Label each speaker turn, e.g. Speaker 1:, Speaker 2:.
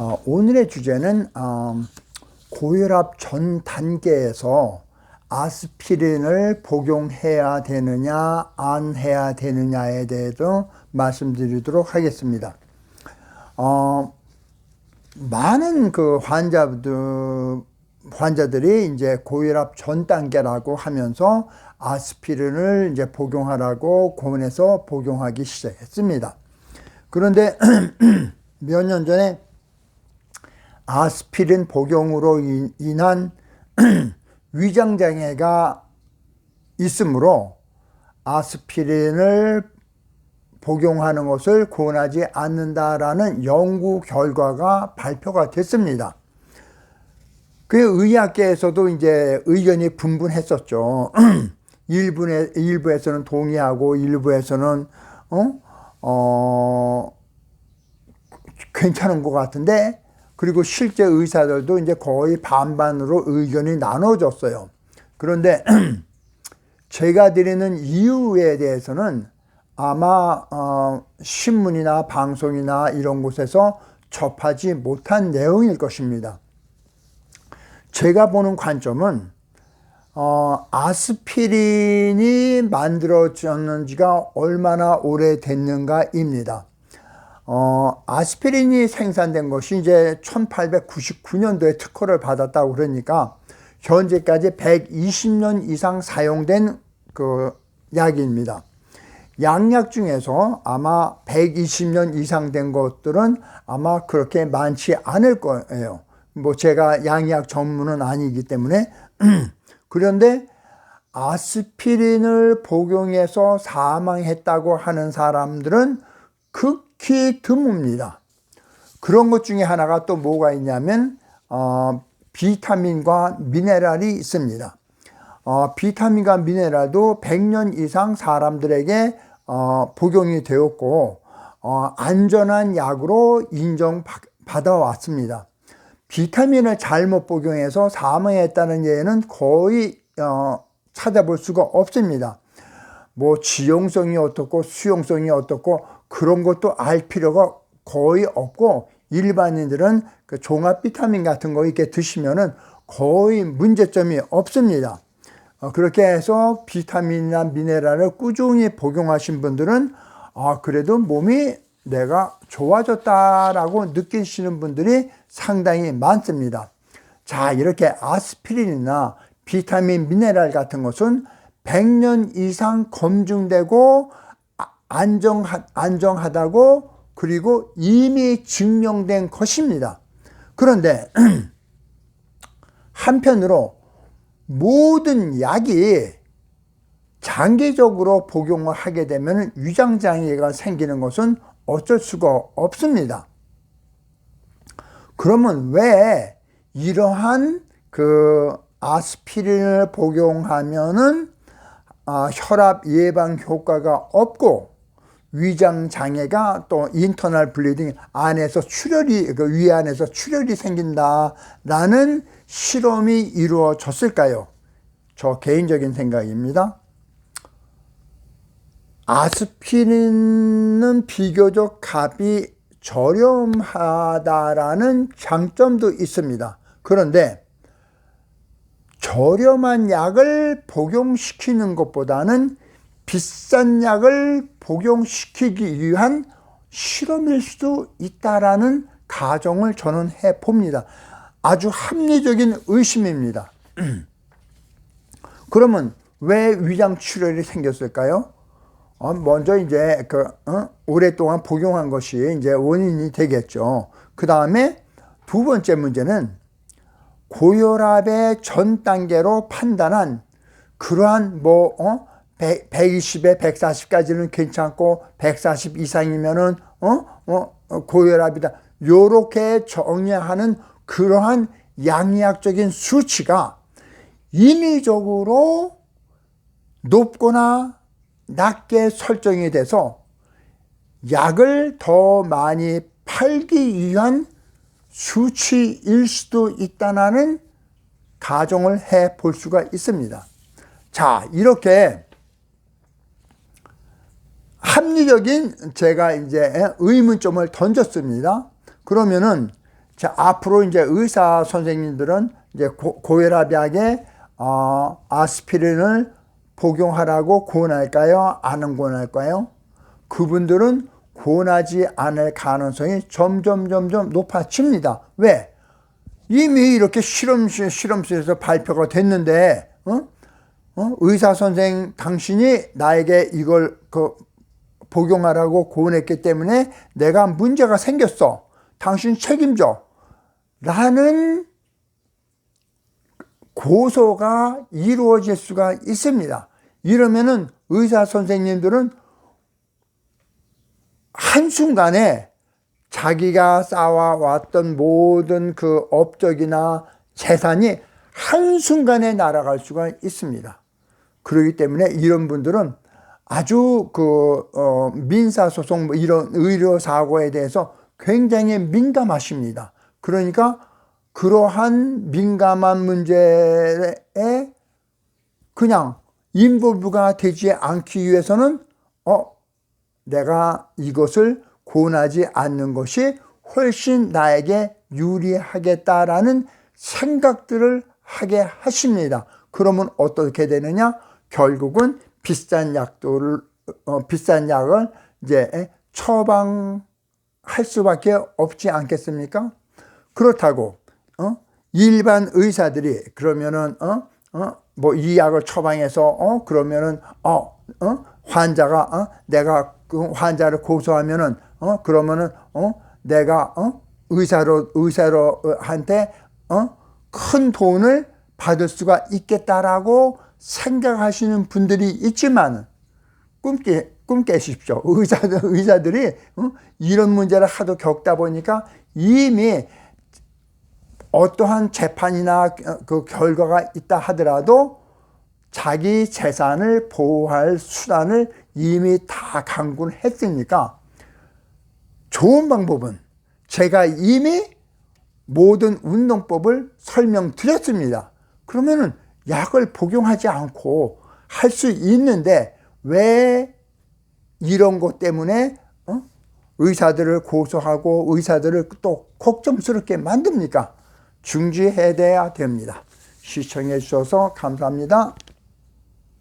Speaker 1: 어, 오늘의 주제는 어, 고혈압 전 단계에서 아스피린을 복용해야 되느냐 안 해야 되느냐에 대해서 말씀드리도록 하겠습니다. 어, 많은 그 환자들 환자들이 이제 고혈압 전 단계라고 하면서 아스피린을 이제 복용하라고 고문해서 복용하기 시작했습니다. 그런데 몇 년 전에 아스피린 복용으로 인한 위장 장애가 있으므로 아스피린을 복용하는 것을 권하지 않는다라는 연구 결과가 발표가 됐습니다. 그 의학계에서도 이제 의견이 분분했었죠. 일부에, 일부에서는 동의하고 일부에서는 어? 어, 괜찮은 것 같은데 그리고 실제 의사들도 이제 거의 반반으로 의견이 나눠졌어요. 그런데 제가 드리는 이유에 대해서는 아마 어, 신문이나 방송이나 이런 곳에서 접하지 못한 내용일 것입니다. 제가 보는 관점은 어, 아스피린이 만들어졌는지가 얼마나 오래됐는가입니다. 어, 아스피린이 생산된 것이 이제 1899년도에 특허를 받았다고 그러니까 현재까지 120년 이상 사용된 그 약입니다. 양약 중에서 아마 120년 이상 된 것들은 아마 그렇게 많지 않을 거예요. 뭐 제가 양약 전문은 아니기 때문에 그런데 아스피린을 복용해서 사망했다고 하는 사람들은 극 히 드뭅니다. 그런 것 중에 하나가 또 뭐가 있냐면 어, 비타민과 미네랄이 있습니다. 어, 비타민과 미네랄도 100년 이상 사람들에게 어, 복용이 되었고 어, 안전한 약으로 인정받아 왔습니다. 비타민을 잘못 복용해서 사망했다는 예는 거의 어, 찾아볼 수가 없습니다. 뭐 지용성이 어떻고 수용성이 어떻고 그런 것도 알 필요가 거의 없고 일반인들은 그 종합 비타민 같은 거 이렇게 드시면은 거의 문제점이 없습니다. 어, 그렇게 해서 비타민이나 미네랄을 꾸준히 복용하신 분들은 아, 그래도 몸이 내가 좋아졌다라고 느끼시는 분들이 상당히 많습니다. 자, 이렇게 아스피린이나 비타민, 미네랄 같은 것은 100년 이상 검증되고 안정, 안정하다고 그리고 이미 증명된 것입니다. 그런데 한편으로 모든 약이 장기적으로 복용을 하게 되면 위장장애가 생기는 것은 어쩔 수가 없습니다. 그러면 왜 이러한 그 아스피린을 복용하면은 아, 혈압 예방 효과가 없고 위장 장애가 또 인터널 블리딩 안에서 출혈이 그 위 안에서 출혈이 생긴다라는 실험이 이루어졌을까요? 저 개인적인 생각입니다. 아스피린은 비교적 값이 저렴하다라는 장점도 있습니다. 그런데 저렴한 약을 복용시키는 것보다는 비싼 약을 복용시키기 위한 실험일 수도 있다라는 가정을 저는 해 봅니다. 아주 합리적인 의심입니다. 그러면 왜 위장 출혈이 생겼을까요? 어, 먼저 이제 그 어? 오랫동안 복용한 것이 이제 원인이 되겠죠. 그 다음에 두 번째 문제는 고혈압의 전 단계로 판단한 그러한 뭐 어? 100, 120에 140까지는 괜찮고 140 이상이면은 어? 어? 고혈압이다. 요렇게 정의하는 그러한 양리학적인 수치가 인위적으로 높거나 낮게 설정이 돼서 약을 더 많이 팔기 위한 수치일 수도 있다는 가정을 해 볼 수가 있습니다. 자, 이렇게 합리적인 제가 이제 의문점을 던졌습니다. 그러면은 자, 앞으로 이제 의사 선생님들은 이제 고, 고혈압약에 어, 아스피린을 복용하라고 권할까요? 안 권할까요? 그분들은 권하지 않을 가능성이 점점 점점 높아집니다. 왜? 이미 이렇게 실험실 실험실에서 발표가 됐는데 어? 어? 의사 선생 당신이 나에게 이걸 그 복용하라고 권했기 때문에 내가 문제가 생겼어. 당신 책임져. 라는 고소가 이루어질 수가 있습니다. 이러면은 의사 선생님들은 한순간에 자기가 쌓아왔던 모든 그 업적이나 재산이 한순간에 날아갈 수가 있습니다. 그렇기 때문에 이런 분들은 아주 그, 어, 민사소송, 뭐 이런 의료사고에 대해서 굉장히 민감하십니다. 그러니까 그러한 민감한 문제에 그냥 인볼브가 되지 않기 위해서는 어 내가 이것을 권하지 않는 것이 훨씬 나에게 유리하겠다라는 생각들을 하게 하십니다. 그러면 어떻게 되느냐? 결국은 비싼 약도를 어, 비싼 약을 이제 처방할 수밖에 없지 않겠습니까? 그렇다고 어? 일반 의사들이 그러면은 어? 어? 뭐 이 약을 처방해서 어? 그러면은 어? 어? 환자가 어? 내가 그 환자를 고소하면은 어? 그러면은 어? 내가 어? 의사로 의사로 한테 어? 큰 돈을 받을 수가 있겠다라고 생각하시는 분들이 있지만 꿈깨 꿈 깨십시오. 의사들 의사들이 어? 이런 문제를 하도 겪다 보니까 이미 어떠한 재판이나 그 결과가 있다 하더라도 자기 재산을 보호할 수단을 이미 다 강구했으니까 좋은 방법은 제가 이미 모든 운동법을 설명드렸습니다. 그러면은 약을 복용하지 않고 할 수 있는데 왜 이런 것 때문에 어? 의사들을 고소하고 의사들을 또 걱정스럽게 만듭니까? 중지해야 됩니다. 시청해 주셔서 감사합니다.